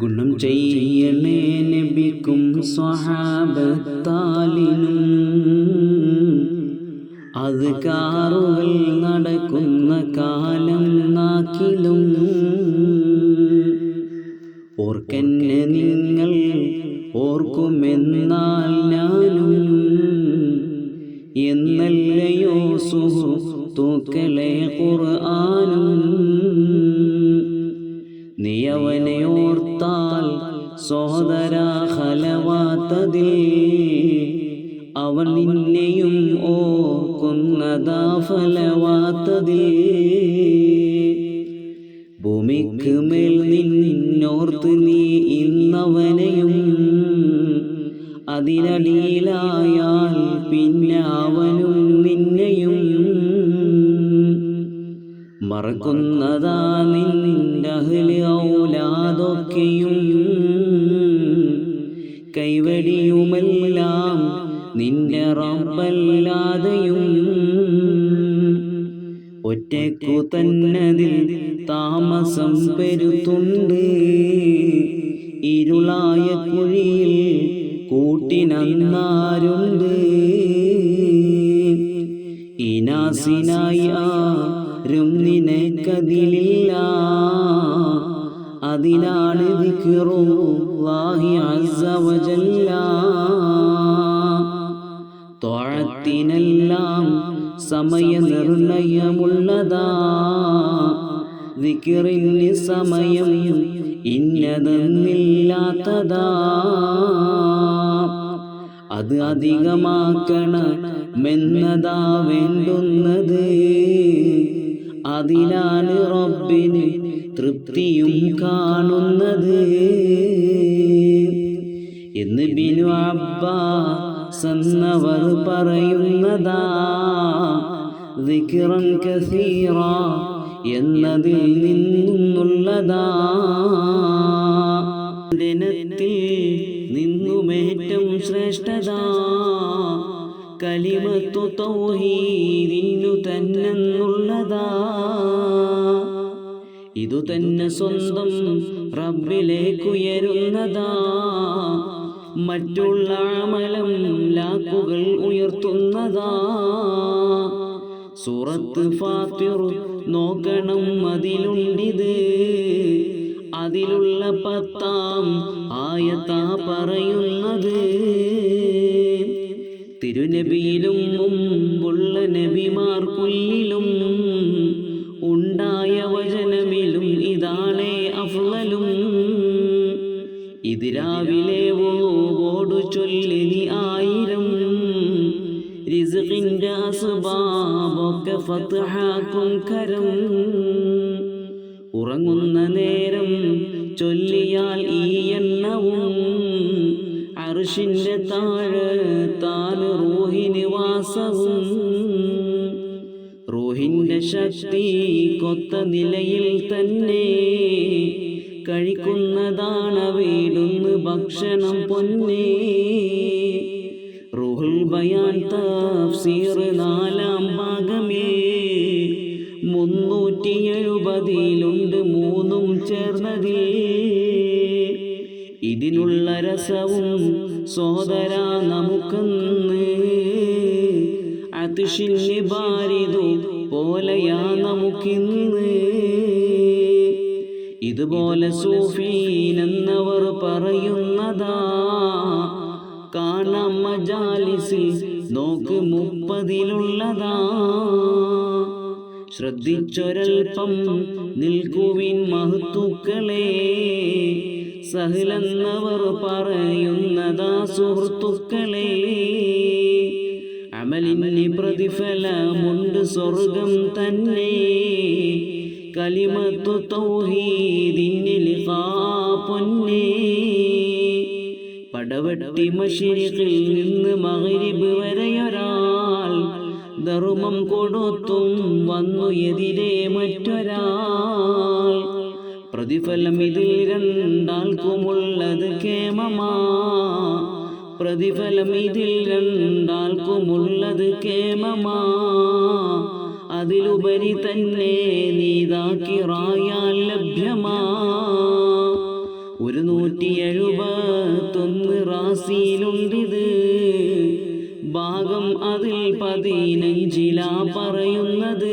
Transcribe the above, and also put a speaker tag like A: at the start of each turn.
A: ഗുണം ചെയ്യണേ നബിക്കും സ്വഹാബത്താലിനും. അത് കാറുകൾ നടക്കുന്ന കാലം നാക്കിലും. ഓർക്കന്നെ നിങ്ങൾ ഓർക്കുമെന്നാൽ ഞാനും. എന്നല്ലയോ സുഹൃത്തുക്കളെ ഖുർആാനും നീ സോദരാ ഓർത്താൽ സോദര ഹലവാത്തതിൽ അവൻ നിന്നെയും ഓർക്കുന്നതാ ഫലവാത്തതിൽ. ഭൂമിക്ക് മേൽ നിന്നോർത്ത് നീ ഇന്നവനെയും അതിനടിയിലായാൽ പിന്നെ അവനും നിന്നെയും മറക്കുന്നതാ നിന്റെ നിന്റെ റബ്ബല്ലാതെയും ഒറ്റക്കു തന്നതിൽ താമസം പെരുത്തുണ്ട്. ഇരുളായ കുഴിയിൽ കൂട്ടിനന്നാരുണ്ട്. ഇനാസിനായി നിനെ നിനക്കതിലില്ല. അതിനാണ് ദിക്റുല്ലാഹി അസ്സ വജല്ല സമയനിർണയമുള്ളതാ ദിക്റിന് സമയം ഇന്നതെന്നില്ലാത്തതാ. അത് അധികമാക്കണമെന്നതാ വേണ്ടുന്നത്. അതിനാണ് റബ്ബിന് തൃപ്തിയും കാണുന്നത്. എന്ന് ബിനു അബ്ബാ സന്നവർ പറയുന്നതാ. ദിക്റൻ كثيرا എന്നതിൽ നിന്നുള്ളതാ. ദിനത്തിൽ നിന്നുമേറ്റം ശ്രേഷ്ഠത. കലിമത്തു തൗഹീദിനു തന്നെന്നുള്ളതാ. ഇതു തന്നെ സ്വന്തം റബ്ബിലേക്കുയരുന്നതാ. മറ്റുള്ള അമലം ലാക്കുകൾ ഉയർത്തുന്നതാ. സൂറത്ത് ഫാത്തിറു നോക്കണം അതിലുണ്ടിത്. അതിലുള്ള പത്താം ആയത്താ പറയുന്നത്. തിരുനബിയിലും മുമ്പുള്ള നബിമാർക്കുള്ളിലും ഉണ്ടായ വചനമിലും ഇതാണ് അഫ്ളലും. ഇത് രാവിലെ ഓടു ചൊല്ലിനി ആയിരം റിസ്ഖിന്റെ അസ്ബാബൊക്കെ ഫത്ഹാക്കും കരം. ഉറങ്ങുന്ന നേരം ചൊല്ലിയാൽ ഈ എണ്ണവും അർഷിന്റെ താഴെ താൻ റൂഹിന് വാസവും റൂഹിന്റെ ശക്തി കൊത്ത നിലയിൽ തന്നെ കഴിക്കുന്നതാണ് വീടുന്ന് ഭക്ഷണം പൊന്നേ. ബയാൻ തഫ്സീർ നാലാം ഭാഗമേ. മുന്നൂറ്റി എഴുപതിലുണ്ട് മൂന്നും ചേർന്നതിൽ ഇതിനുള്ള രസവും സോദര നമുക്കെന്ന്. അതിഷിന് ഭാരിതു പോലെയാ നമുക്കിന്ന്. ഇതുപോലെ സൂഫീനെന്നവർ പറയുന്നതാ. കാണാം മജാലിസിൽ നോക്ക് മുപ്പതിലുള്ളതാ. ശ്രദ്ധിച്ചൊരൽപ്പം നിൽക്കുവിൻ മഹത്തുക്കളെ സഹലെന്നവർ പറയുന്നതാ സുഹൃത്തുക്കളെ. അമലിന് പ്രതിഫലമുണ്ട് സ്വർഗം തന്നെ. കലിമത്തു തൗഹീദിനിൽ പൊന്നേ. പടവെട്ടി മഷിരിക്കിൽ നിന്ന് മകരിബ് വരെയൊരാൾ ധർമ്മം കൊടുത്തും വന്നു എതിരെ മറ്റൊരാൾ. പ്രതിഫലം ഇതിൽ രണ്ടാൾക്കുമുള്ളത് കേമമാ. പ്രതിഫലം ഇതിൽ രണ്ടാൾക്കുമുള്ളത് കേമമാ. അതിലുപരി തന്നെ നീതാക്കിറായാൽ ലഭ്യമാ. ഒരു നൂറ്റി എഴുപത്തൊന്ന് റാസിയിലുണ്ടിത് ഭാഗം അതിൽ പതിനഞ്ചിലാ പറയുന്നത്.